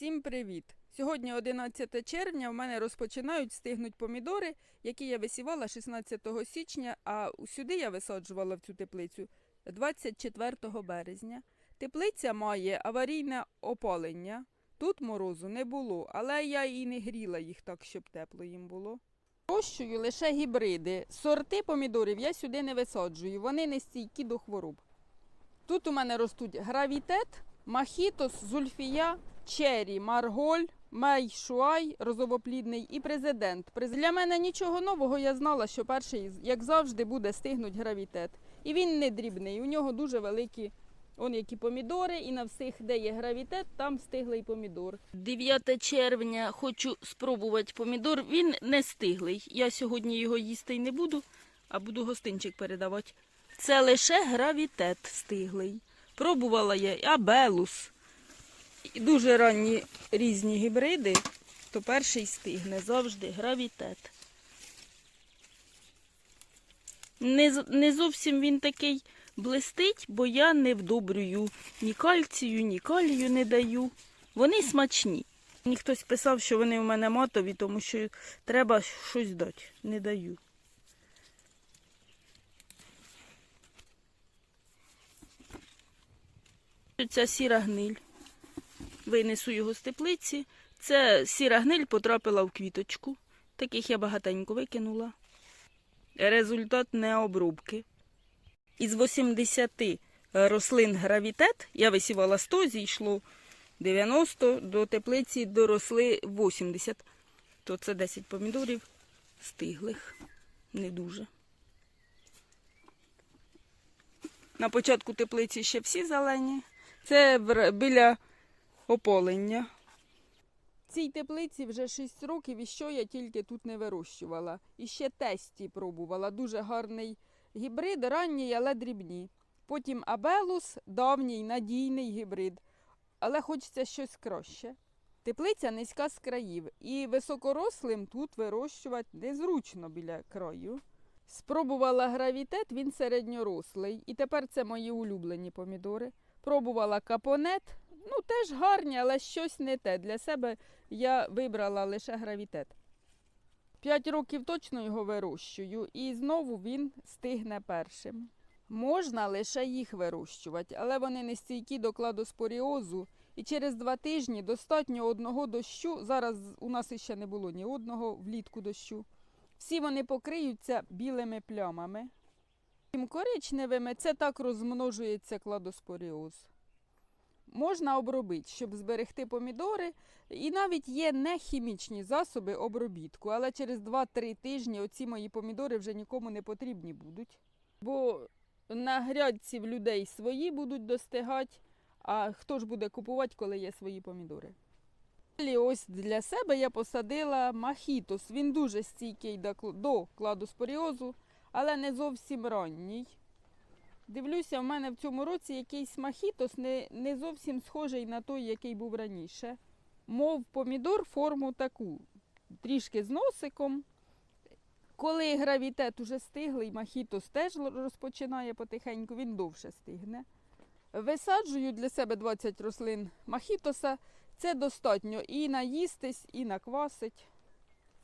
Всім привіт! Сьогодні 11 червня в мене розпочинають стигнуть помідори, які я висівала 16 січня, а сюди я висаджувала в цю теплицю 24 березня. Теплиця має аварійне опалення. Тут морозу не було, але я і не гріла їх так, щоб тепло їм було. Вирощую лише гібриди. Сорти помідорів я сюди не висаджую, вони не стійкі до хвороб. Тут у мене ростуть гравітет, махітос, зульфія, чері, марголь, мейшуай, розовоплідний і президент. Для мене нічого нового, я знала, що перший, як завжди, буде стигнуть гравітет. І він не дрібний, у нього дуже великі он які помідори, і на всіх, де є гравітет, там стиглий помідор. 9 червня хочу спробувати помідор. Він не стиглий. Я сьогодні його їсти не буду, а буду гостинчик передавати. Це лише гравітет стиглий. Пробувала я абелус. Дуже ранні різні гібриди, то перший стигне завжди гравітет. Не, не зовсім він такий блистить, бо я не вдобрюю ні кальцію, ні калію не даю. Вони смачні. Мені хтось писав, що вони в мене матові, тому що треба щось дати. Не даю. Ця сіра гниль. Винесу його з теплиці. Це сіра гниль потрапила в квіточку. Таких я багатенько викинула. Результат необрубки. Із 80 рослин гравітет я висівала 100, зійшло 90, до теплиці доросли 80. То це 10 помідорів стиглих. Не дуже. На початку теплиці ще всі зелені. Це біля ополення. Цій теплиці вже 6 років, і що я тільки тут не вирощувала. І ще тесті пробувала. Дуже гарний гібрид, ранній, але дрібні. Потім абелус, давній, надійний гібрид. Але хочеться щось краще. Теплиця низька з країв, і високорослим тут вирощувати незручно біля краю. Спробувала гравітет, він середньорослий. І тепер це мої улюблені помідори. Пробувала капонет, ну теж гарні, але щось не те. Для себе я вибрала лише гравітет. П'ять років точно його вирощую, і знову він стигне першим. Можна лише їх вирощувати, але вони не стійкі до кладоспоріозу. І через два тижні достатньо одного дощу. Зараз у нас іще не було ні одного влітку дощу. Всі вони покриються білими плямами. Тим коричневими це так розмножується кладоспоріоз. Можна обробити, щоб зберегти помідори. І навіть є нехімічні засоби обробітку, але через 2-3 тижні оці мої помідори вже нікому не потрібні будуть. Бо на грядці в людей свої будуть достигати, а хто ж буде купувати, коли є свої помідори? Далі ось для себе я посадила махітос. Він дуже стійкий до кл- до кладоспоріозу, але не зовсім ранній. Дивлюся, в мене в цьому році якийсь махітос не, не зовсім схожий на той, який був раніше. Мов помідор форму таку, трішки з носиком. Коли гравітет уже стиглий, махітос теж розпочинає потихеньку, він довше стигне. Висаджую для себе 20 рослин махітоса. Це достатньо і наїстись, і наквасить.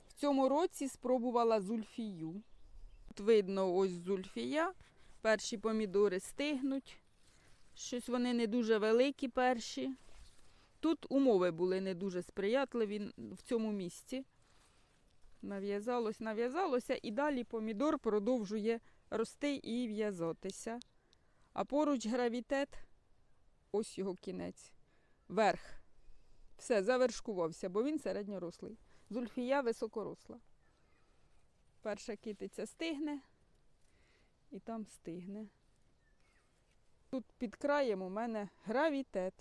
В цьому році спробувала зульфію. Тут видно ось зульфія. Перші помідори стигнуть. Щось вони не дуже великі перші. Тут умови були не дуже сприятливі в цьому місці. Нав'язалось, нав'язалося, і далі помідор продовжує рости і в'язатися. А поруч гравітет, ось його кінець, верх. Все, завершкувався, бо він середньорослий. Зульфія високоросла. Перша китиця стигне і там стигне. Тут під краєм у мене гравітет.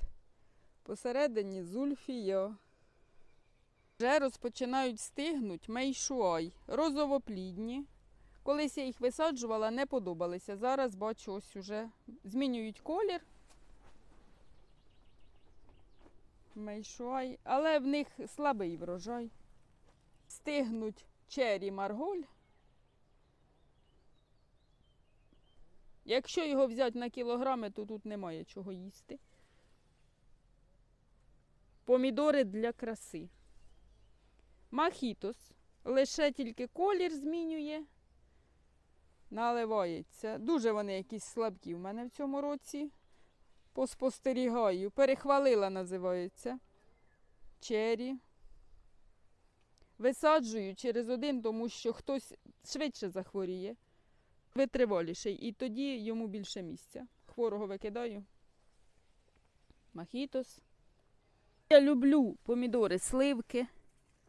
Посередині зульфія. Вже розпочинають стигнуть мейшуай, розовоплідні. Колись я їх висаджувала, не подобалися. Зараз бачу, ось уже змінюють колір. Мейшуай, але в них слабий врожай. Стигнуть чері марголь. Якщо його взяти на кілограми, то тут немає чого їсти. помідори для краси. Махітос лише тільки колір змінює, наливається. Дуже вони якісь слабкі в мене в цьому році. Поспостерігаю. Перехвалила називається. Чері. Висаджую через один, тому що хтось швидше захворіє, витриваліший, і тоді йому більше місця. Хворого викидаю. Махітос. Я люблю помідори сливки,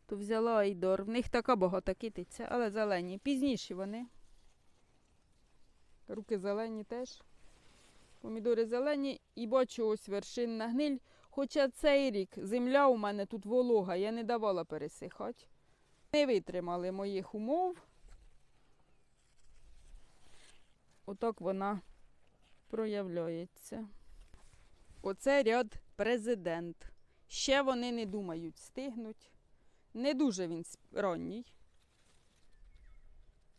то взяла айдор. В них така багата китиця, але зелені. Пізніші вони. Руки зелені теж. Помідори зелені і бачу ось вершинна гниль. Хоча цей рік земля у мене тут волога, я не давала пересихати. Не витримали моїх умов. Отак вона проявляється. Оце ряд президент. Ще вони не думають, стигнуть. Не дуже він ранній.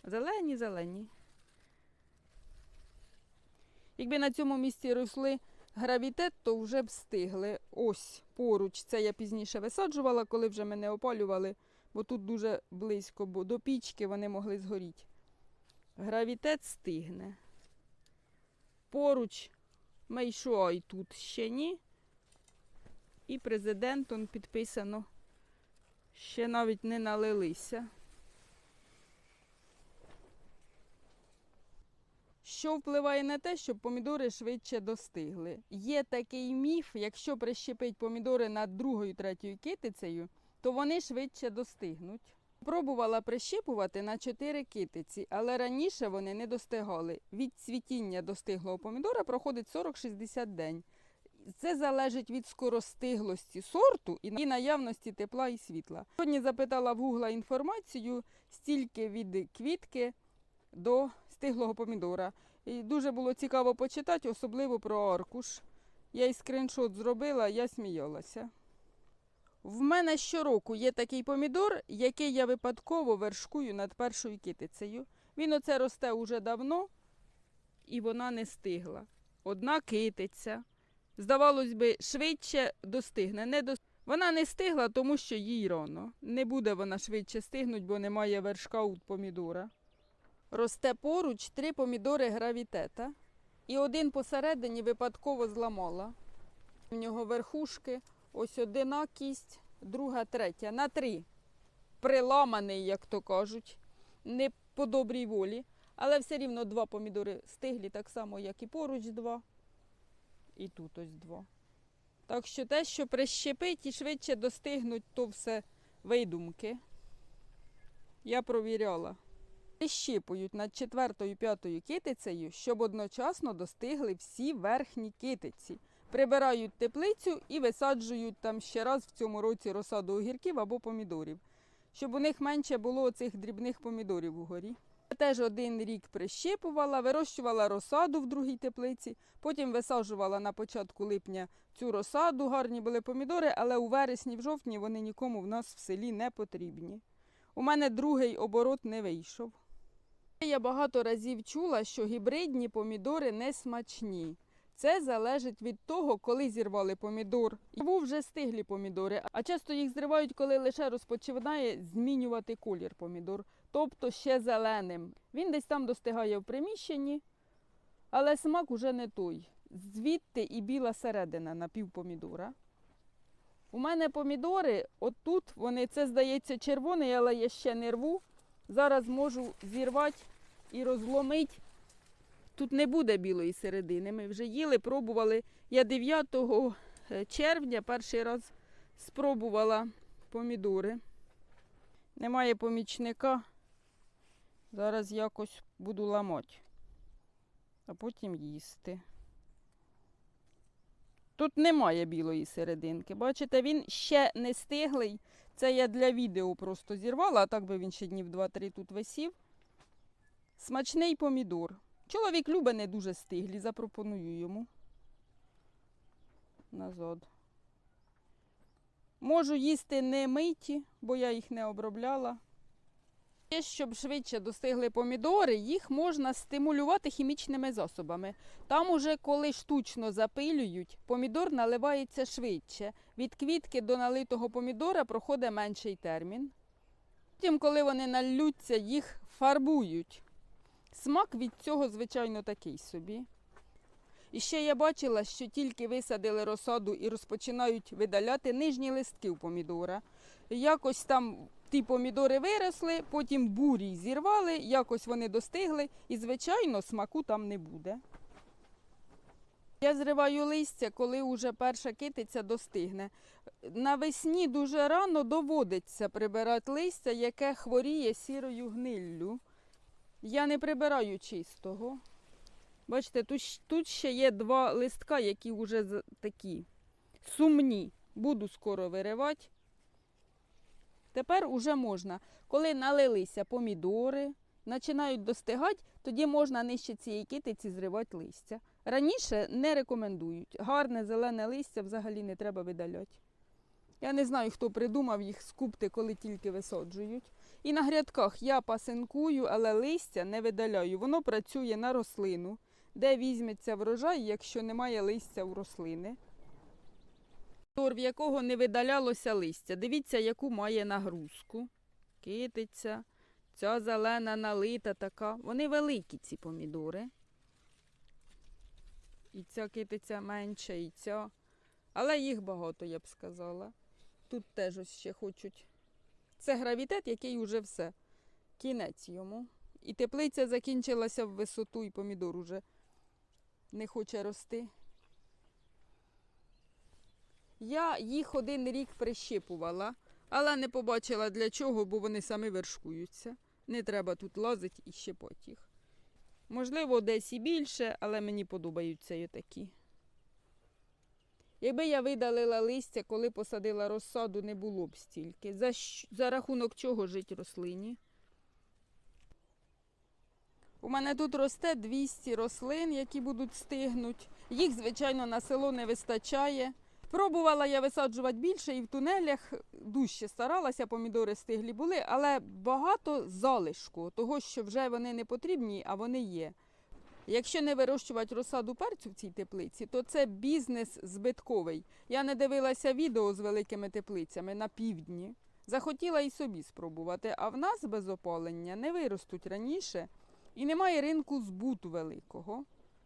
Зелені, зелені. Якби на цьому місці росли гравітет, то вже б стигли. Ось поруч. Це я пізніше висаджувала, коли вже мене опалювали, бо тут дуже близько, бо до пічки вони могли згоріти. Гравітет стигне. Поруч Мейшуай тут ще ні. І президентом підписано. Ще навіть не налилися. Що впливає на те, щоб помідори швидше достигли? Є такий міф, якщо прищепить помідори над другою, третьою китицею, то вони швидше достигнуть. Пробувала прищипувати на 4 китиці, але раніше вони не достигали. Від цвітіння достиглого помідора проходить 40-60 день. Це залежить від скоростиглості сорту і наявності тепла і світла. Сьогодні запитала в Гугла інформацію стільки від квітки до стиглого помідора. І дуже було цікаво почитати, особливо про аркуш. Я і скріншот зробила, я сміялася. В мене щороку є такий помідор, який я випадково вершкую над першою китицею. Він оце росте уже давно, і вона не стигла. Одна китиця. Здавалось би, швидше достигне. Не до... Вона не стигла, тому що їй рано. Не буде вона швидше стигнуть, бо немає вершка у помідора. Росте поруч три помідори гравітета, і один посередині випадково зламала. У нього верхушки, ось одна кість, друга, третя. На три. Приламаний, як то кажуть, не по добрій волі. Але все рівно два помідори стиглі, так само, як і поруч два. І тут ось два. Так що те, що прищепить і швидше достигнуть, то все видумки. Я провіряла. Прищіпують над четвертою п'ятою китицею, щоб одночасно достигли всі верхні китиці. Прибирають теплицю і висаджують там ще раз в цьому році розсаду огірків або помідорів, щоб у них менше було цих дрібних помідорів угорі. Я теж один рік прищіпувала, вирощувала розсаду в другій теплиці, потім висаджувала на початку липня цю розсаду, гарні були помідори, але у вересні, в жовтні вони нікому в нас в селі не потрібні. У мене другий оборот не вийшов. Я багато разів чула, що гібридні помідори не смачні. Це залежить від того, коли зірвали помідор. Або вже стиглі помідори, а часто їх зривають, коли лише розпочинає змінювати колір помідор, тобто ще зеленим. Він десь там достигає в приміщенні, але смак уже не той. Звідти і біла середина напівпомідора. У мене помідори, отут вони, це здається червоний, але я ще не рву. Зараз можу зірвати і розломити. Тут не буде білої середини. Ми вже їли, пробували. Я 9 червня перший раз спробувала помідори. Немає помічника. Зараз якось буду ламати, а потім їсти. Тут немає білої серединки. Бачите, він ще не стиглий. Це я для відео просто зірвала, а так би він ще днів 2-3 тут висів. Смачний помідор. Чоловік любить не дуже стиглі, запропоную йому. Назад. Можу їсти не миті, бо я їх не обробляла. Ще, щоб швидше достигли помідори, їх можна стимулювати хімічними засобами. Там уже коли штучно запилюють, помідор наливається швидше. Від квітки до налитого помідора проходить менший термін. Потім, коли вони наллються, їх фарбують. Смак від цього, звичайно, такий собі. І ще я бачила, що тільки висадили розсаду і розпочинають видаляти нижні листки у помідора. Якось там ті помідори виросли, потім бурі зірвали, якось вони достигли, і, звичайно, смаку там не буде. Я зриваю листя, коли вже перша китиця достигне. Навесні дуже рано доводиться прибирати листя, яке хворіє сірою гниллю. Я не прибираю чистого. Бачите, тут, тут ще є два листка, які вже такі сумні. Буду скоро виривати. Тепер уже можна. Коли налилися помідори, починають достигати, тоді можна нижче цієї китиці зривати листя. Раніше не рекомендують. Гарне зелене листя взагалі не треба видаляти. Я не знаю, хто придумав їх скупти, коли тільки висаджують. І на грядках я пасинкую, але листя не видаляю. Воно працює на рослину, де візьметься врожай, якщо немає листя у рослини. Тор, в якого не видалялося листя. Дивіться, яку має нагрузку. Китиця, ця зелена налита така. Вони великі, ці помідори. І ця китиця менша, і ця. Але їх багато, я б сказала. Тут теж ось ще хочуть. Це гравітет, який уже все. Кінець йому. І теплиця закінчилася в висоту, і помідор уже не хоче рости. Я їх один рік прищипувала, але не побачила для чого, бо вони самі вершкуються. Не треба тут лазити і щепати їх. Можливо, десь і більше, але мені подобаються і такі. Якби я видалила листя, коли посадила розсаду, не було б стільки. За, за рахунок чого жить рослині? У мене тут росте 200 рослин, які будуть стигнуть. Їх, звичайно, на село не вистачає. Пробувала я висаджувати більше і в тунелях дужче старалася, помідори стиглі були, але багато залишку, того, що вже вони не потрібні, а вони є. Якщо не вирощувати розсаду перцю в цій теплиці, то це бізнес збитковий. Я не дивилася відео з великими теплицями на півдні. Захотіла і собі спробувати, а в нас без опалення не виростуть раніше і немає ринку збуту великого.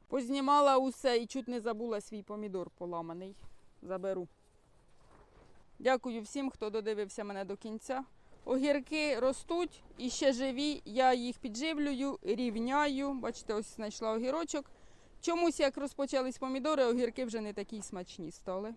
Познімала усе і чуть не забула свій помідор поламаний. Заберу. Дякую всім, хто додивився мене до кінця. Огірки ростуть і ще живі. Я їх підживлюю, рівняю. Бачите, ось знайшла огірочок. Чомусь, як розпочались помідори, огірки вже не такі смачні стали.